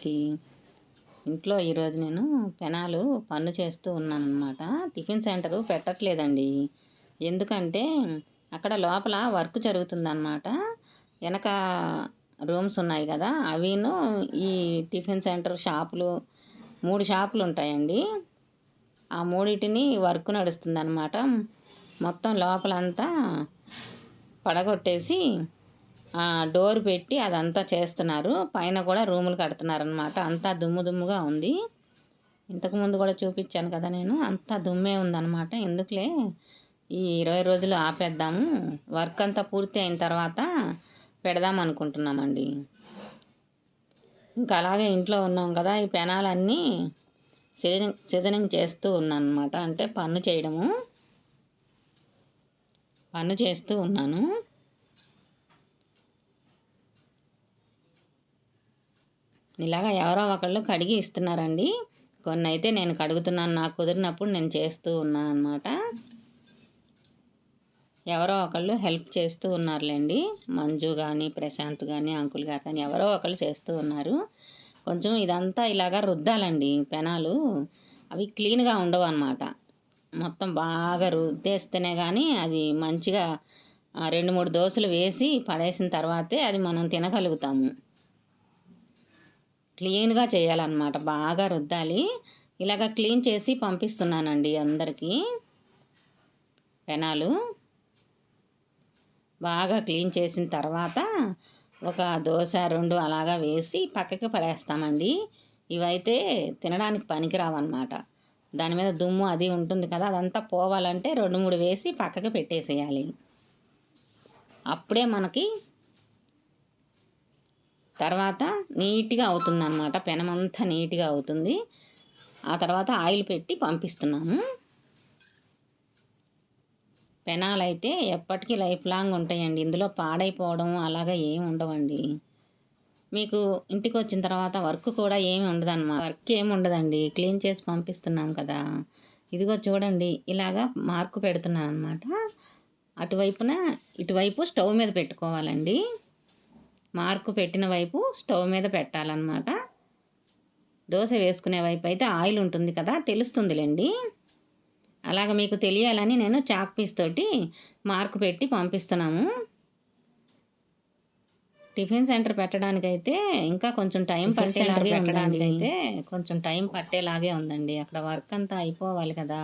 అందరికీ ఇంట్లో ఈరోజు నేను పెనాలు పన్ను చేస్తూ ఉన్నాను అనమాట టిఫిన్ సెంటరు పెట్టట్లేదండి. ఎందుకంటే అక్కడ లోపల వర్క్ జరుగుతుందన్నమాట. వెనక రూమ్స్ ఉన్నాయి కదా అవిను ఈ టిఫిన్ సెంటర్ షాపులు మూడు షాపులు ఉంటాయండి. ఆ మూడింటిని వర్క్ నడుస్తుందన్నమాట. మొత్తం లోపలంతా పడగొట్టేసి డోర్ పెట్టి అదంతా చేస్తున్నారు. పైన కూడా రూములు కడుతున్నారనమాట అంతా దుమ్ము దుమ్ముగా ఉంది. ఇంతకుముందు కూడా చూపించాను కదా నేను. అంతా దుమ్మే ఉందన్నమాట. ఎందుకులే? ఈ ఇరవై రోజులు ఆపేద్దాము. వర్క్ అంతా పూర్తి అయిన తర్వాత పెడదాం అనుకుంటున్నామండి. ఇంకా అలాగే ఇంట్లో ఉన్నాం కదా. ఈ పెనాలన్నీ సీజనింగ్ సీజనింగ్ చేస్తూ ఉన్నాను అనమాట అంటే పన్ను చేయడము. పన్ను చేస్తూ ఉన్నాను. ఇలాగా ఎవరో ఒకళ్ళు కడిగి ఇస్తున్నారండి. కొన్ని అయితే నేను కడుగుతున్నాను నాకు కుదిరినప్పుడు నేను చేస్తూ ఉన్నాను అనమాట ఎవరో ఒకళ్ళు హెల్ప్ చేస్తూ ఉన్నారులేండి. మంజు కానీ ప్రశాంత్ కానీ అంకుల్ గారు కానీ ఎవరో ఒకళ్ళు చేస్తూ ఉన్నారు. కొంచెం ఇదంతా ఇలాగా రుద్దాలండి పెనాలు. అవి క్లీన్గా ఉండవు అనమాట మొత్తం బాగా రుద్దేస్తేనే కానీ అది మంచిగా రెండు మూడు దోశలు వేసి పడేసిన తర్వాతే అది మనం తినగలుగుతాము. క్లీన్గా చేయాలన్నమాట. బాగా రుద్దాలి. ఇలాగ క్లీన్ చేసి పంపిస్తున్నానండి అందరికీ. పెనాలు. బాగా క్లీన్ చేసిన తర్వాత ఒక దోశ రెండు అలాగా వేసి పక్కకి పడేస్తామండి. ఇవైతే తినడానికి పనికిరావన్నమాట. దాని మీద దుమ్ము అది ఉంటుంది కదా అదంతా పోవాలంటే రెండు మూడు వేసి పక్కకి పెట్టేసేయాలి. అప్పుడే మనకి తర్వాత నీట్గా అవుతుంది అనమాట పెనమంతా నీట్గా అవుతుంది. ఆ తర్వాత ఆయిల్ పెట్టి పంపిస్తున్నాము. పెనాలు అయితే ఎప్పటికీ లైఫ్ లాంగ్ ఉంటాయండి. ఇందులో పాడైపోవడం అలాగా ఏమి ఉండవండి. మీకు ఇంటికి వచ్చిన తర్వాత వర్క్ కూడా ఏమి ఉండదన్నమాట. వర్క్ ఏమి ఉండదండి. క్లీన్ చేసి పంపిస్తున్నాం కదా. ఇదిగో చూడండి. ఇలాగా మార్కు పెడుతున్నాను అనమాట అటువైపున ఇటువైపు స్టవ్ మీద పెట్టుకోవాలండి. మార్కు పెట్టిన వైపు స్టవ్ మీద పెట్టాలన్నమాట. దోశ వేసుకునే వైపు అయితే ఆయిల్ ఉంటుంది కదా తెలుస్తుందిలేండి. అలాగ మీకు తెలియాలని నేను చాక్ పీస్ తోటి మార్కు పెట్టి పంపిస్తున్నాము. టిఫిన్ సెంటర్ పెట్టడానికైతే ఇంకా కొంచెం టైం పట్టేలాగే ఉండడానికి అయితే కొంచెం టైం పట్టేలాగే ఉందండి. అక్కడ వర్క్ అంతా అయిపోవాలి కదా.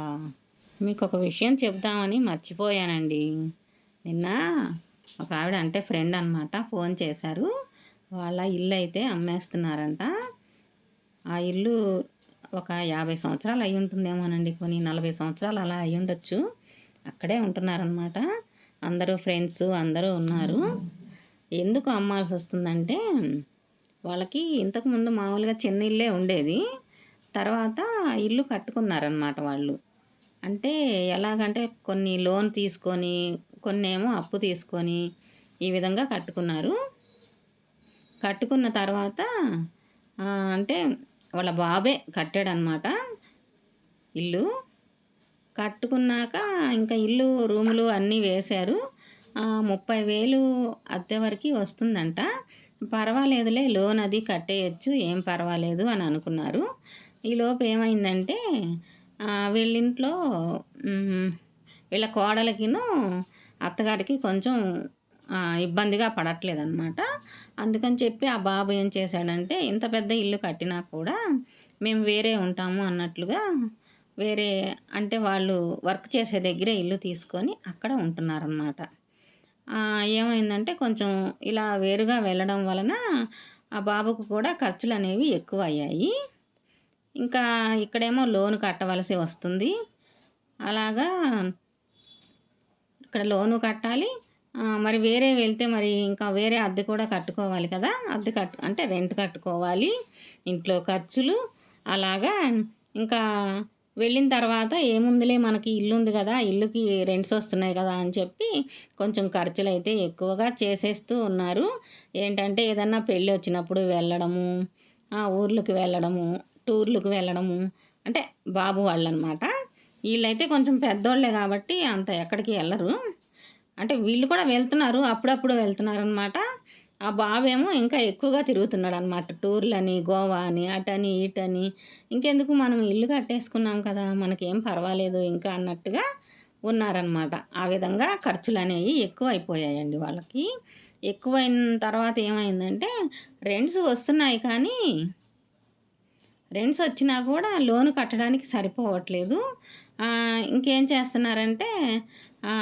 మీకు ఒక విషయం చెప్దామని మర్చిపోయానండి. నిన్న ఒక ఆవిడ అంటే ఫ్రెండ్ అనమాట ఫోన్ చేశారు. వాళ్ళ ఇల్లు అయితే అమ్మేస్తున్నారంట. ఆ ఇల్లు ఒక యాభై సంవత్సరాలు అయి ఉంటుందేమోనండి కొన్ని నలభై సంవత్సరాలు అలా అయి ఉండొచ్చు. అక్కడే ఉంటున్నారనమాట అందరూ ఫ్రెండ్స్ అందరూ ఉన్నారు. ఎందుకు అమ్మాల్సి వస్తుందంటే వాళ్ళకి ఇంతకుముందు మామూలుగా చిన్న ఇల్లే ఉండేది. తర్వాత ఇల్లు కట్టుకున్నారనమాట వాళ్ళు. అంటే ఎలాగంటే కొన్ని లోన్ తీసుకొని కొన్నేమో అప్పు తీసుకొని ఈ విధంగా కట్టుకున్నారు. కట్టుకున్న తర్వాత అంటే వాళ్ళ బాబే కట్టాడనమాట ఇల్లు. కట్టుకున్నాక ఇంకా ఇల్లు రూములు అన్నీ వేశారు. ముప్పై వేలు అద్దె వరకు వస్తుందంట. పర్వాలేదులే లోన్ అది కట్టేయచ్చు ఏం పర్వాలేదు అని అనుకున్నారు. ఈలోపు ఏమైందంటే వీళ్ళింట్లో వీళ్ళ కోడలకిను అత్తగారికి కొంచెం ఇబ్బందిగా పడట్లేదన్నమాట. అందుకని చెప్పి ఆ బాబు ఏం చేశాడంటే ఇంత పెద్ద ఇల్లు కట్టినా కూడా మేము వేరే ఉంటాము అన్నట్లుగా వేరే అంటే వాళ్ళు వర్క్ చేసే దగ్గరే ఇల్లు తీసుకొని అక్కడ ఉంటున్నారన్నమాట. ఏమైందంటే కొంచెం ఇలా వేరుగా వెళ్ళడం వలన ఆ బాబుకు కూడా ఖర్చులు అనేవి ఎక్కువ అయ్యాయి ఇంకా ఇక్కడేమో లోన్ కట్టవలసి వస్తుంది. అలాగా ఇక్కడ లోను కట్టాలి. మరి వేరే వెళ్తే మరి ఇంకా వేరే అద్దె కూడా కట్టుకోవాలి కదా. అద్దె కట్టు అంటే రెంట్ కట్టుకోవాలి ఇంట్లో ఖర్చులు. అలాగా ఇంకా వెళ్ళిన తర్వాత ఏముందిలే మనకి ఇల్లు ఉంది కదా ఇల్లుకి రెంట్స్ వస్తున్నాయి కదా అని చెప్పి కొంచెం ఖర్చులు అయితే ఎక్కువగా చేసేస్తూ ఉన్నారు. ఏంటంటే ఏదన్నా పెళ్ళి వచ్చినప్పుడు వెళ్ళడము ఊర్లకు వెళ్ళడము టూర్లకు వెళ్ళడము అంటే బాబు వాళ్ళు అనమాట వీళ్ళైతే కొంచెం పెద్దోళ్ళే కాబట్టి అంత ఎక్కడికి వెళ్ళరు. అంటే వీళ్ళు కూడా వెళ్తున్నారు అప్పుడప్పుడు వెళ్తున్నారు అనమాట ఆ బావేమో ఇంకా ఎక్కువగా తిరుగుతున్నాడు అనమాట టూర్లని గోవా అని అటని ఇటని ఇంకెందుకు మనం ఇల్లు కట్టేసుకున్నాం కదా మనకేం పర్వాలేదు ఇంకా అన్నట్టుగా ఉన్నారనమాట ఆ విధంగా ఖర్చులు అనేవి ఎక్కువ అయిపోయాయండి వాళ్ళకి. ఎక్కువైన తర్వాత ఏమైందంటే రెంట్స్ వస్తున్నాయి కానీ రెంట్స్ వచ్చినా కూడా లోన్ కట్టడానికి సరిపోవట్లేదు. ఇంకేం చేస్తున్నారంటే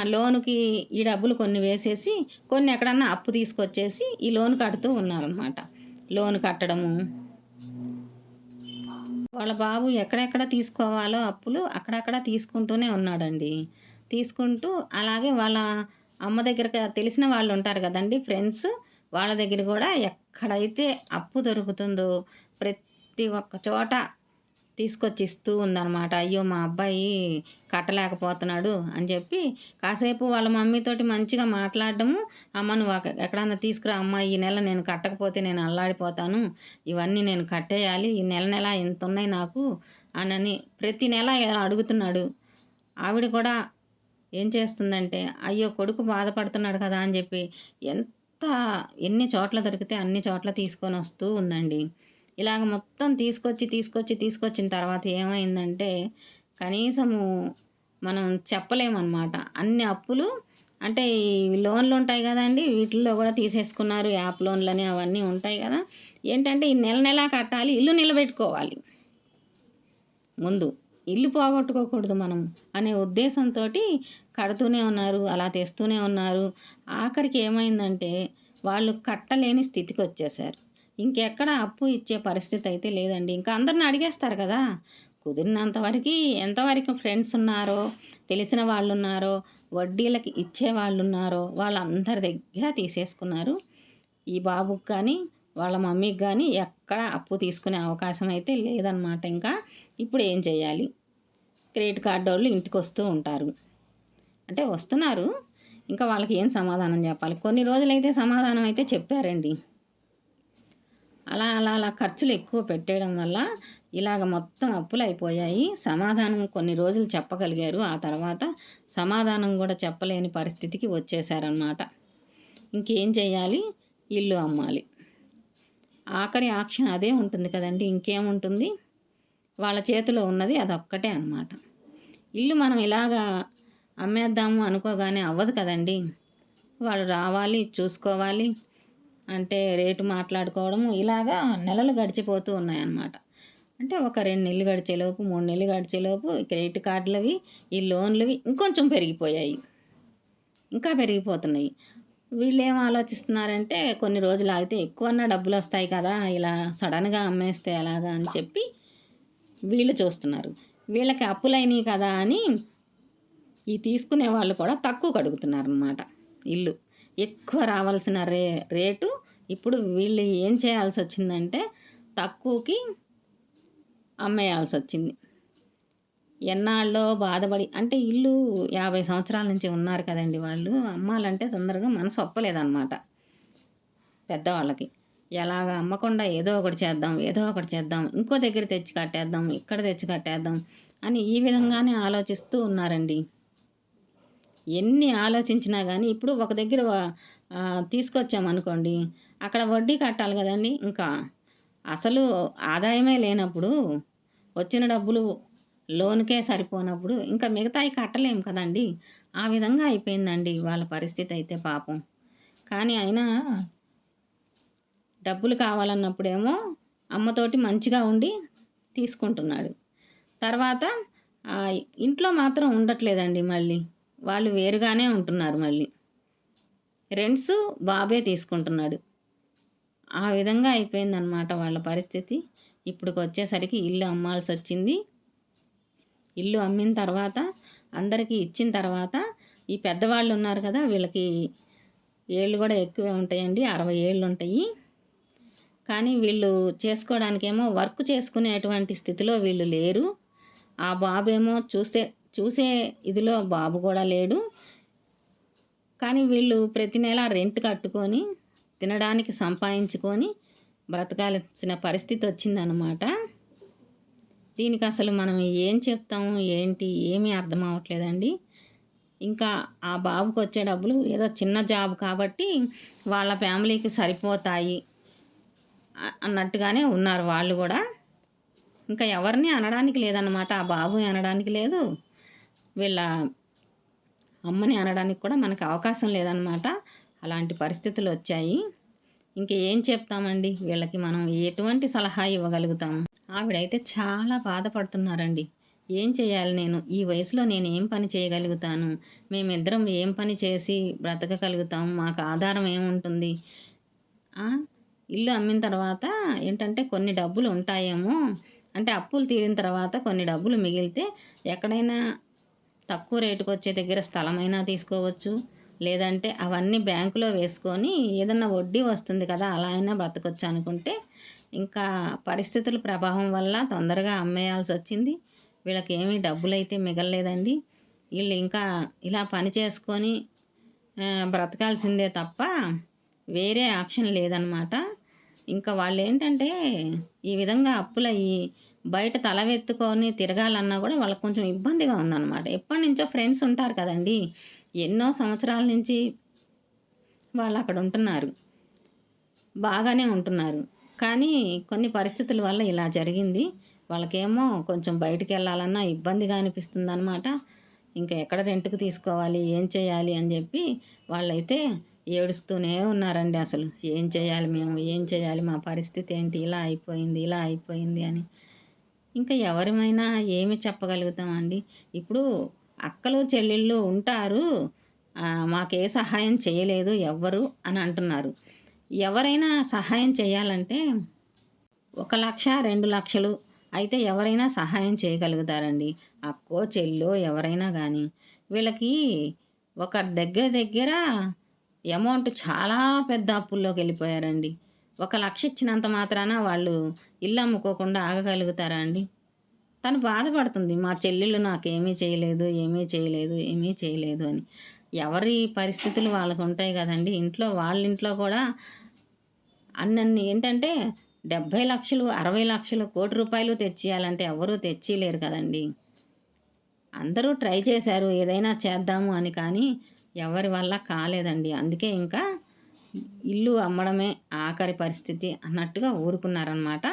లోనుకి ఈ డబ్బులు కొన్ని వేసేసి కొన్ని ఎక్కడన్నా అప్పు తీసుకొచ్చేసి ఈ లోన్ కడుతూ ఉన్నారనమాట లోన్ కట్టడము. వాళ్ళ బాబు ఎక్కడెక్కడ తీసుకోవాలో అప్పులు అక్కడక్కడ తీసుకుంటూనే ఉన్నాడండి. తీసుకుంటూ అలాగే వాళ్ళ అమ్మ దగ్గర తెలిసిన వాళ్ళు ఉంటారు కదండి ఫ్రెండ్స్ వాళ్ళ దగ్గర కూడా ఎక్కడైతే అప్పు దొరుకుతుందో ప్రతి ఒక్క చోట తీసుకొచ్చి ఇస్తూ ఉందన్నమాట. అయ్యో మా అబ్బాయి కట్టలేకపోతున్నాడు అని చెప్పి కాసేపు వాళ్ళ మమ్మీతోటి మంచిగా మాట్లాడడము. అమ్మ నువ్వు ఎక్కడన్నా తీసుకురా అమ్మ ఈ నెల నేను కట్టకపోతే నేను అల్లాడిపోతాను. ఇవన్నీ నేను కట్టేయాలి. ఈ నెల నెల ఇంత ఉన్నాయి నాకు అనని ప్రతి నెల అడుగుతున్నాడు. ఆవిడ కూడా ఏం చేస్తుందంటే అయ్యో కొడుకు బాధపడుతున్నాడు కదా అని చెప్పి ఎంత ఎన్ని చోట్ల దొరికితే అన్ని చోట్ల తీసుకొని వస్తూ ఉందండి. ఇలాగ మొత్తం తీసుకొచ్చి తీసుకొచ్చి తీసుకొచ్చిన తర్వాత ఏమైందంటే కనీసము మనం చెప్పలేమన్నమాట. అన్ని అప్పులు అంటే ఈ లోన్లు ఉంటాయి కదండి వీటిల్లో కూడా తీసేసుకున్నారు యాప్ లోన్లని అవన్నీ ఉంటాయి కదా. ఏంటంటే ఈ నెల నెలా కట్టాలి ఇల్లు నిలబెట్టుకోవాలి. ముందు ఇల్లు పోగొట్టుకోకూడదు మనం అనే ఉద్దేశంతో కడుతూనే ఉన్నారు అలా తెస్తూనే ఉన్నారు. ఆఖరికి ఏమైందంటే వాళ్ళు కట్టలేని స్థితికి వచ్చేసారు. ఇంకెక్కడ అప్పు ఇచ్చే పరిస్థితి అయితే లేదండి. ఇంకా అందరిని అడిగేస్తారు కదా కుదిరినంతవరకు ఎంతవరకు ఫ్రెండ్స్ ఉన్నారో తెలిసిన వాళ్ళు ఉన్నారో వడ్డీలకి ఇచ్చే వాళ్ళు ఉన్నారో వాళ్ళందరి దగ్గర తీసేసుకున్నారు. ఈ బాబుకి కానీ వాళ్ళ మమ్మీకి కానీ ఎక్కడ అప్పు తీసుకునే అవకాశం అయితే లేదనమాట ఇంకా ఇప్పుడు ఏం చేయాలి? క్రెడిట్ కార్డు వాళ్ళు ఇంటికి వస్తూ ఉంటారు. అంటే వస్తున్నారు. ఇంకా వాళ్ళకి ఏం సమాధానం చెప్పాలి? కొన్ని రోజులైతే సమాధానం అయితే చెప్పారండి. అలా అలా అలా ఖర్చులు ఎక్కువ పెట్టేయడం వల్ల ఇలాగ మొత్తం అప్పులు అయిపోయాయి. సమాధానం కొన్ని రోజులు చెప్పగలిగారు. ఆ తర్వాత సమాధానం కూడా చెప్పలేని పరిస్థితికి వచ్చేసారనమాట ఇంకేం చేయాలి? ఇల్లు అమ్మాలి. ఆఖరి ఆక్షన్ అదే ఉంటుంది కదండి. ఇంకేముంటుంది వాళ్ళ చేతిలో ఉన్నది అదొక్కటే అనమాట ఇల్లు మనం ఇలాగా అమ్మేద్దాము అనుకోగానే అవ్వదు కదండి. వాళ్ళు రావాలి చూసుకోవాలి. అంటే రేటు మాట్లాడుకోవడము ఇలాగా నెలలు గడిచిపోతూ ఉన్నాయన్నమాట. అంటే ఒక రెండు నెలలు గడిచేలోపు మూడు నెలలు గడిచేలోపు క్రెడిట్ కార్డులవి ఈ లోన్లవి ఇంకొంచెం పెరిగిపోయాయి. ఇంకా పెరిగిపోతున్నాయి. వీళ్ళు ఏం ఆలోచిస్తున్నారంటే కొన్ని రోజులు ఆగితే ఎక్కువన్నా డబ్బులు వస్తాయి కదా ఇలా సడన్గా అమ్మేస్తే ఎలాగా అని చెప్పి వీళ్ళు చూస్తున్నారు. వీళ్ళకి అప్పులైనవి కదా అని ఈ తీసుకునే వాళ్ళు కూడా తక్కువ కడుగుతున్నారు అన్నమాట ఇల్లు. ఎక్కువ రావాల్సిన రే రేటు ఇప్పుడు వీళ్ళు ఏం చేయాల్సి వచ్చిందంటే తక్కువకి అమ్మేయాల్సి వచ్చింది ఎన్నాళ్ళో బాధపడి అంటే ఇల్లు యాభై సంవత్సరాల నుంచి ఉన్నారు కదండి వాళ్ళు అమ్మాలంటే తొందరగా మనసు ఒప్పలేదన్నమాట పెద్దవాళ్ళకి. ఎలాగ అమ్మకుండా ఏదో ఒకటి చేద్దాం ఏదో ఒకటి చేద్దాం ఇంకో దగ్గర తెచ్చి కట్టేద్దాం ఇక్కడ తెచ్చి కట్టేద్దాం అని ఈ విధంగానే ఆలోచిస్తూ ఉన్నారండి. ఎన్ని ఆలోచించినా కానీ ఇప్పుడు ఒక దగ్గర తీసుకొచ్చామనుకోండి అక్కడ వడ్డీ కట్టాలి కదండి ఇంకా. అసలు ఆదాయమే లేనప్పుడు వచ్చిన డబ్బులు లోన్కే సరిపోనప్పుడు ఇంకా మిగతాయి కట్టలేము కదండి. ఆ విధంగా అయిపోయిందండి వాళ్ళ పరిస్థితి అయితే పాపం. కానీ అయినా డబ్బులు కావాలన్నప్పుడేమో అమ్మతోటి మంచిగా ఉండి తీసుకుంటున్నాడు. తర్వాత ఇంట్లో మాత్రం ఉండట్లేదండి మళ్ళీ. వాళ్ళు వేరుగానే ఉంటున్నారు మళ్ళీ. రెంట్స్ బాబే తీసుకుంటున్నాడు. ఆ విధంగా అయిపోయిందనమాట వాళ్ళ పరిస్థితి. ఇప్పుడుకి వచ్చేసరికి ఇల్లు అమ్మాల్సి వచ్చింది ఇల్లు అమ్మిన తర్వాత అందరికీ ఇచ్చిన తర్వాత ఈ పెద్దవాళ్ళు ఉన్నారు కదా వీళ్ళకి ఏళ్ళు కూడా ఎక్కువే ఉంటాయండి అరవై ఏళ్ళు ఉంటాయి కానీ వీళ్ళు చేసుకోవడానికేమో వర్క్ చేసుకునేటువంటి స్థితిలో వీళ్ళు లేరు. ఆ బాబేమో చూస్తే చూసే ఇదిలో బాబు కూడా లేడు. కానీ వీళ్ళు ప్రతి నెల రెంట్ కట్టుకొని తినడానికి సంపాదించుకొని బ్రతకాల్సిన పరిస్థితి వచ్చిందనమాట దీనికి అసలు మనం ఏం చెప్తాము? ఏంటి? ఏమీ అర్థం అవ్వట్లేదండి. ఇంకా ఆ బాబుకి వచ్చే డబ్బులు ఏదో చిన్న జాబ్ కాబట్టి వాళ్ళ ఫ్యామిలీకి సరిపోతాయి అన్నట్టుగానే ఉన్నారు వాళ్ళు కూడా. ఇంకా ఎవరిని అనడానికి లేదన్నమాట. ఆ బాబుని అనడానికి లేదు. వీళ్ళ అమ్మని అనడానికి కూడా మనకు అవకాశం లేదన్నమాట. అలాంటి పరిస్థితులు వచ్చాయి. ఇంకా ఏం చెప్తామండి? వీళ్ళకి మనం ఎటువంటి సలహా ఇవ్వగలుగుతాం? ఆవిడైతే చాలా బాధపడుతున్నారండి. ఏం చేయాలి నేను? ఈ వయసులో నేను ఏం పని చేయగలుగుతాను? మేమిద్దరం ఏం పని చేసి బ్రతకగలుగుతాం? మాకు ఆధారం ఏముంటుంది? ఇల్లు అమ్మిన తర్వాత ఏంటంటే కొన్ని డబ్బులు ఉంటాయేమో. అంటే అప్పులు తీరిన తర్వాత కొన్ని డబ్బులు మిగిలితే ఎక్కడైనా తక్కువ రేటుకు వచ్చే దగ్గర స్థలమైనా తీసుకోవచ్చు. లేదంటే అవన్నీ బ్యాంకులో వేసుకొని ఏదన్నా వడ్డీ వస్తుంది కదా అలా అయినా బ్రతకొచ్చు అనుకుంటే ఇంకా పరిస్థితుల ప్రభావం వల్ల తొందరగా అమ్మేయాల్సి వచ్చింది వీళ్ళకి ఏమీ డబ్బులు అయితే మిగలలేదండి. వీళ్ళు ఇంకా ఇలా పని చేసుకొని బ్రతకాల్సిందే తప్ప వేరే ఆప్షన్ లేదనమాట. ఇంకా వాళ్ళు ఏంటంటే ఈ విధంగా అప్పులయ్యి బయట తలవెత్తుకొని తిరగాలన్నా కూడా వాళ్ళకి కొంచెం ఇబ్బందిగా ఉందన్నమాట. ఎప్పటి నుంచో ఫ్రెండ్స్ ఉంటారు కదండి. ఎన్నో సంవత్సరాల నుంచి వాళ్ళు అక్కడ ఉంటున్నారు. బాగానే ఉంటున్నారు. కానీ కొన్ని పరిస్థితుల వల్ల ఇలా జరిగింది. వాళ్ళకేమో కొంచెం బయటికి వెళ్ళాలన్నా ఇబ్బందిగా అనిపిస్తుంది అనమాట ఇంకా ఎక్కడ రెంట్కి తీసుకోవాలి ఏం చేయాలి అని చెప్పి వాళ్ళైతే ఏడుస్తూనే ఉన్నారండి అసలు. ఏం చేయాలి మేము ఏం చేయాలి మా పరిస్థితి ఏంటి ఇలా అయిపోయింది ఇలా అయిపోయింది అని. ఇంకా ఎవరిమైనా ఏమి చెప్పగలుగుతామండి? ఇప్పుడు అక్కలు చెల్లెళ్ళు ఉంటారు. మాకే సహాయం చేయలేదు ఎవ్వరు అని అంటున్నారు. ఎవరైనా సహాయం చేయాలంటే ఒక లక్ష రెండు లక్షలు అయితే ఎవరైనా సహాయం చేయగలుగుతారండి. అక్కో చెల్లో ఎవరైనా కానీ వీళ్ళకి ఒక దగ్గర దగ్గర అమౌంట్ చాలా పెద్ద అప్పుల్లోకి వెళ్ళిపోయారండి. ఒక లక్ష ఇచ్చినంత మాత్రాన వాళ్ళు ఇల్లు అమ్ముకోకుండా ఆగగలుగుతారా అండి? తను బాధపడుతుంది. మా చెల్లెళ్ళు నాకేమీ చేయలేదు ఏమీ చేయలేదు ఏమీ చేయలేదు అని. ఎవరి పరిస్థితులు వాళ్ళకు ఉంటాయి కదండి. ఇంట్లో వాళ్ళ ఇంట్లో కూడా అన్నన్ని ఏంటంటే డెబ్భై లక్షలు అరవై లక్షలు కోటి రూపాయలు తెచ్చియాలంటే ఎవరూ తెచ్చిలేరు కదండి. అందరూ ట్రై చేశారు ఏదైనా చేద్దాము అని కానీ ఎవరి వల్ల కాలేదండి. అందుకే ఇంకా ఇల్లు అమ్మడమే ఆఖరి పరిస్థితి అన్నట్టుగా ఊరుకున్నారనమాట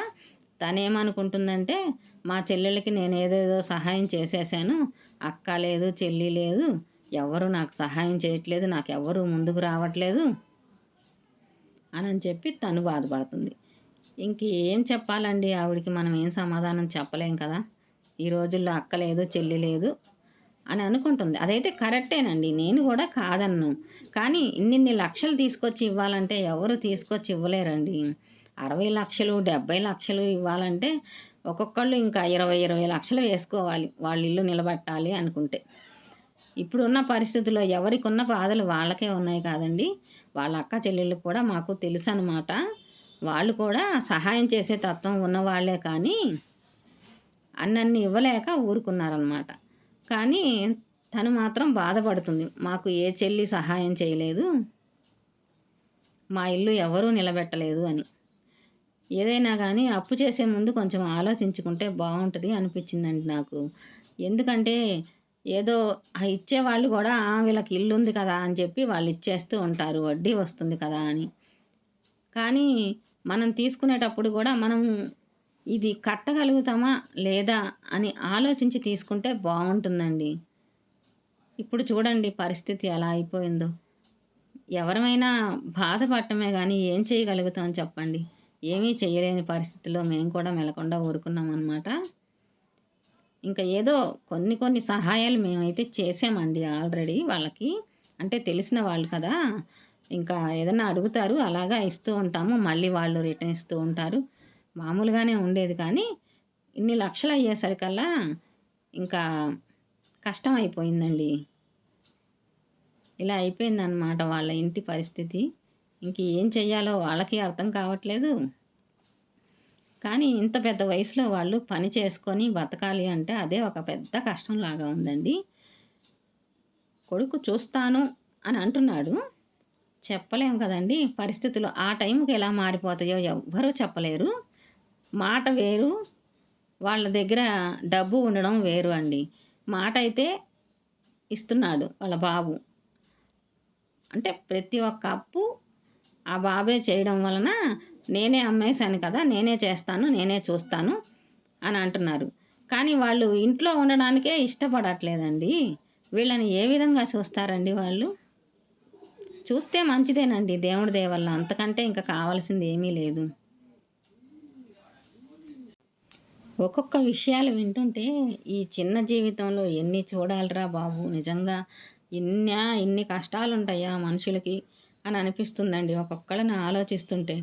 తనేమనుకుంటుందంటే మా చెల్లెళ్ళకి నేను ఏదేదో సహాయం చేసేసాను. అక్క లేదు చెల్లి లేదు ఎవరు నాకు సహాయం చేయట్లేదు నాకు ఎవరు ముందుకు రావట్లేదు అని చెప్పి తను బాధపడుతుంది. ఇంక ఏం చెప్పాలండి? ఆవిడకి మనం ఏం సమాధానం చెప్పలేం కదా? ఈ రోజుల్లో అక్క లేదు చెల్లి లేదు అని అనుకుంటుంది. అదైతే కరెక్టేనండి. నేను కూడా కాదన్ను. కానీ ఇన్నిన్ని లక్షలు తీసుకొచ్చి ఇవ్వాలంటే ఎవరు తీసుకొచ్చి ఇవ్వలేరండి. అరవై లక్షలు డెబ్బై లక్షలు ఇవ్వాలంటే ఒక్కొక్కళ్ళు ఇంకా ఇరవై ఇరవై లక్షలు వేసుకోవాలి. వాళ్ళ ఇల్లు నిలబెట్టాలి అనుకుంటే. ఇప్పుడున్న పరిస్థితుల్లో ఎవరికి ఉన్న బాధలు వాళ్ళకే ఉన్నాయి కాదండి. వాళ్ళ అక్క చెల్లెళ్ళు కూడా మాకు తెలుసు అనమాట వాళ్ళు కూడా సహాయం చేసే తత్వం ఉన్నవాళ్ళే కానీ అన్నన్ని ఇవ్వలేక ఊరుకున్నారనమాట కానీ తను మాత్రం బాధపడుతుంది. మాకు ఏ చెల్లి సహాయం చేయలేదు. మా ఇల్లు ఎవరూ నిలబెట్టలేదు అని. ఏదైనా కానీ అప్పు చేసే ముందు కొంచెం ఆలోచించుకుంటే బాగుంటుంది అనిపించిందండి నాకు. ఎందుకంటే ఏదో ఆ ఇచ్చేవాళ్ళు కూడా "ఆ, వీళ్ళకి ఇల్లు ఉంది కదా అని చెప్పి వాళ్ళు ఇచ్చేస్తూ ఉంటారు. వడ్డీ వస్తుంది కదా అని. కానీ మనం తీసుకునేటప్పుడు కూడా మనం ఇది కట్టగలుగుతామా లేదా అని ఆలోచించి తీసుకుంటే బాగుంటుందండి. ఇప్పుడు చూడండి పరిస్థితి ఎలా అయిపోయిందో. ఎవరమైనా బాధపడటమే కానీ ఏం చేయగలుగుతాం చెప్పండి. ఏమీ చేయలేని పరిస్థితిలో మేము కూడా మెలకుండా ఊరుకున్నాం అనమాట ఇంకా ఏదో కొన్ని కొన్ని సహాయాలు మేమైతే చేసామండి ఆల్రెడీ వాళ్ళకి. అంటే తెలిసిన వాళ్ళు కదా. ఇంకా ఏదైనా అడుగుతారు అలాగా ఇస్తూ ఉంటాము. మళ్ళీ వాళ్ళు రిటర్న్ ఇస్తూ ఉంటారు. మామూలుగానే ఉండేది కానీ ఇన్ని లక్షలు అయ్యేసరికల్లా ఇంకా కష్టం అయిపోయిందండి ఇలా అయిపోయిందన్నమాట వాళ్ళ ఇంటి పరిస్థితి. ఇంక ఏం చెయ్యాలో వాళ్ళకి అర్థం కావట్లేదు. కానీ ఇంత పెద్ద వయసులో వాళ్ళు పని చేసుకొని బతకాలి అంటే అదే ఒక పెద్ద కష్టంలాగా ఉందండి. కొడుకు చూస్తాను అని అంటున్నాడు. చెప్పలేం కదండి పరిస్థితులు ఆ టైంకి ఎలా మారిపోతాయో ఎవ్వరూ చెప్పలేరు. మాట వేరు వాళ్ళ దగ్గర డబ్బు ఉండడం వేరు అండి. మాట అయితే ఇస్తున్నాడు వాళ్ళ బాబు. అంటే ప్రతి ఒక్క అప్పు ఆ బాబే చేయడం వలన నేనే అమ్మేశాను కదా నేనే చేస్తాను నేనే చూస్తాను అని అంటున్నారు. కానీ వాళ్ళు ఇంట్లో ఉండడానికే ఇష్టపడట్లేదండి. వీళ్ళని ఏ విధంగా చూస్తారండి వాళ్ళు? చూస్తే మంచిదేనండి దేవుడి దేవల్ల. అంతకంటే ఇంకా కావాల్సింది ఏమీ లేదు. ఒక్కొక్క విషయాలు వింటుంటే ఈ చిన్న జీవితంలో ఎన్ని చూడాలిరా బాబు? నిజంగా ఇన్నా ఇన్ని కష్టాలు ఉంటాయా మనుషులకి అని అనిపిస్తుందండి ఒక్కొక్కళ్ళని ఆలోచిస్తుంటే.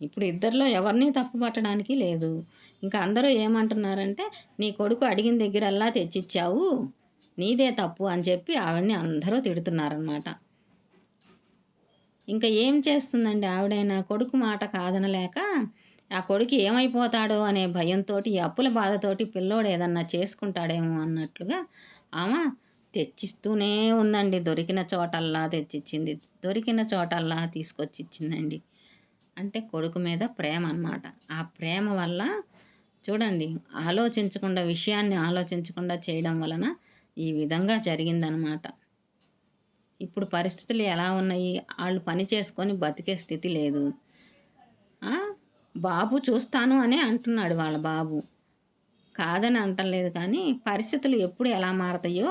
ఇప్పుడు ఇద్దరిలో ఎవరిని తప్పు పట్టడానికి లేదు. ఇంకా అందరూ ఏమంటున్నారంటే నీ కొడుకు అడిగిన దగ్గరల్లా తెచ్చిచ్చావు నీదే తప్పు అని చెప్పి ఆవిడని అందరూ తిడుతున్నారనమాట ఇంకా ఏం చేస్తుందండి ఆవిడైనా? కొడుకు మాట కాదనలేక ఆ కొడుకు ఏమైపోతాడో అనే భయంతో అప్పుల బాధతోటి పిల్లోడు ఏదన్నా చేసుకుంటాడేమో అన్నట్లుగా ఆమె తెచ్చిస్తూనే ఉందండి. దొరికిన చోటల్లా తెచ్చిచ్చింది. దొరికిన చోటల్లా తీసుకొచ్చి ఇచ్చిందండి అంటే కొడుకు మీద ప్రేమ అన్నమాట. ఆ ప్రేమ వల్ల చూడండి ఆలోచించకుండా విషయాన్ని ఆలోచించకుండా చేయడం వలన ఈ విధంగా జరిగిందనమాట ఇప్పుడు పరిస్థితులు ఎలా ఉన్నాయి? వాళ్ళు పని చేసుకొని బతికే స్థితి లేదు. బాబు చూస్తాను అని అంటున్నాడు వాళ్ళ బాబు. కాదని అంటలేదు కానీ పరిస్థితులు ఎప్పుడు ఎలా మారతాయో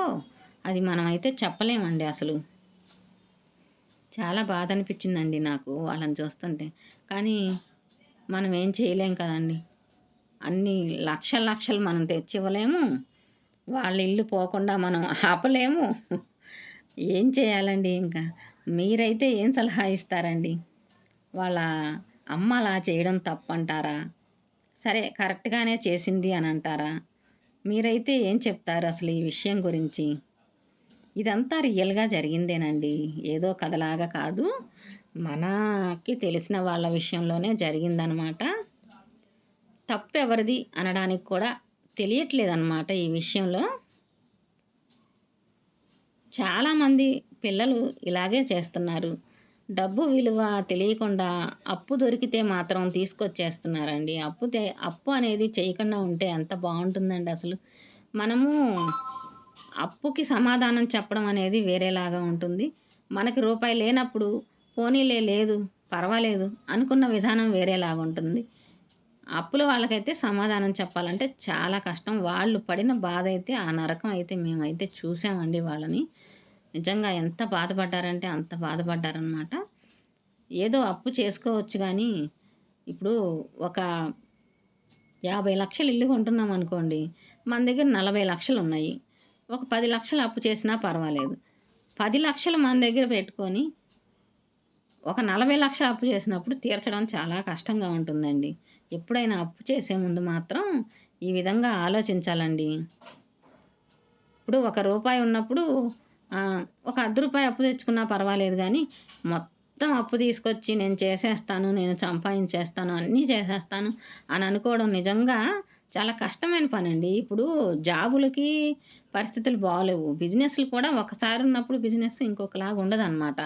అది మనమైతే చెప్పలేమండి అసలు. చాలా బాధ అనిపించిందండి నాకు వాళ్ళని చూస్తుంటే. కానీ మనం ఏం చేయలేం కదండి. అన్ని లక్షల లక్షలు మనం తెచ్చివ్వలేము. వాళ్ళ ఇల్లు పోకుండా మనం ఆపలేము. ఏం చేయాలండి ఇంకా? మీరైతే ఏం సలహా ఇస్తారండి? వాళ్ళ అమ్మ అలా చేయడం తప్పంటారా? సరే కరెక్ట్గానే చేసింది అని అంటారా మీరైతే ఏం చెప్తారు అసలు ఈ విషయం గురించి? ఇదంతా రియల్గా జరిగిందేనండి. ఏదో కథలాగా కాదు. మనకి తెలిసిన వాళ్ళ విషయంలోనే జరిగిందనమాట. తప్పు ఎవరిది అనడానికి కూడా తెలియట్లేదన్నమాట ఈ విషయంలో. చాలామంది పిల్లలు ఇలాగే చేస్తున్నారు. డబ్బు విలువ తెలియకుండా అప్పు దొరికితే మాత్రం తీసుకొచ్చేస్తున్నారండి. అప్పు అప్పు అనేది చేయకుండా ఉంటే ఎంత బాగుంటుందండి అసలు. మనము అప్పుకి సమాధానం చెప్పడం అనేది వేరేలాగా ఉంటుంది. మనకి రూపాయి లేనప్పుడు పోనీలే లేదు పర్వాలేదు అనుకున్న విధానం వేరేలాగా ఉంటుంది అప్పుల వాళ్ళకైతే సమాధానం చెప్పాలంటే చాలా కష్టం. వాళ్ళు పడిన బాధ అయితే ఆ నరకం అయితే మేమైతే చూసామండి వాళ్ళని. నిజంగా ఎంత బాధపడ్డారంటే అంత బాధపడ్డారనమాట ఏదో అప్పు చేసుకోవచ్చు కానీ ఇప్పుడు ఒక యాభై లక్షలు ఇల్లు కొంటున్నాం అనుకోండి మన దగ్గర నలభై లక్షలు ఉన్నాయి. ఒక పది లక్షలు అప్పు చేసినా పర్వాలేదు. పది లక్షలు మన దగ్గర పెట్టుకొని ఒక నలభై లక్షల అప్పు చేసినప్పుడు తీర్చడం చాలా కష్టంగా ఉంటుందండి. ఎప్పుడైనా అప్పు చేసే ముందు మాత్రం ఈ విధంగా ఆలోచించాలండి. ఇప్పుడు ఒక రూపాయి ఉన్నప్పుడు ఒక అర్ధ రూపాయి అప్పు తెచ్చుకున్నా పర్వాలేదు కానీ మొత్తం అప్పు తీసుకొచ్చి నేను చేసేస్తాను నేను సంపాదించేస్తాను అన్నీ చేసేస్తాను అని అనుకోవడం నిజంగా చాలా కష్టమైన పని అండి ఇప్పుడు జాబులకి పరిస్థితులు బాగలేవు బిజినెస్లు కూడా ఒకసారి ఉన్నప్పుడు బిజినెస్ ఇంకొకలాగా ఉండదు అనమాట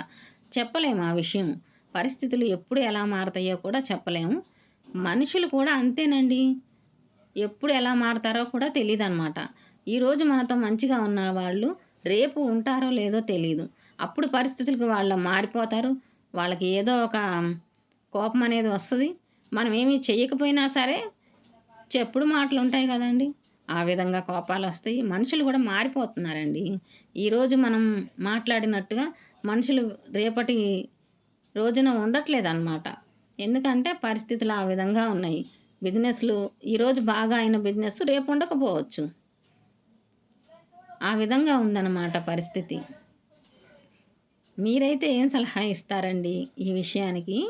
చెప్పలేము ఆ విషయం. పరిస్థితులు ఎప్పుడు ఎలా మారుతాయో కూడా చెప్పలేము. మనుషులు కూడా అంతేనండి. ఎప్పుడు ఎలా మారుతారో కూడా తెలియదు అనమాట ఈరోజు మనతో మంచిగా ఉన్న వాళ్ళు రేపు ఉంటారో లేదో తెలియదు అప్పుడు పరిస్థితులకు వాళ్ళు మారిపోతారు. వాళ్ళకి ఏదో ఒక కోపం అనేది వస్తుంది. మనం ఏమీ చేయకపోయినా సరే చెప్పుడు మాటలు ఉంటాయి కదండి. ఆ విధంగా కోపాలు వస్తాయి. మనుషులు కూడా మారిపోతున్నారండి. ఈరోజు మనం మాట్లాడినట్టుగా మనుషులు రేపటి రోజున ఉండట్లేదు అనమాట ఎందుకంటే పరిస్థితులు ఆ విధంగా ఉన్నాయి. బిజినెస్లు ఈరోజు బాగా అయిన బిజినెస్ రేపు ఉండకపోవచ్చు. ఆ విధంగా ఉందన్నమాట పరిస్థితి. మీరైతే ఏం సలహా ఇస్తారండి ఈ విషయానికి?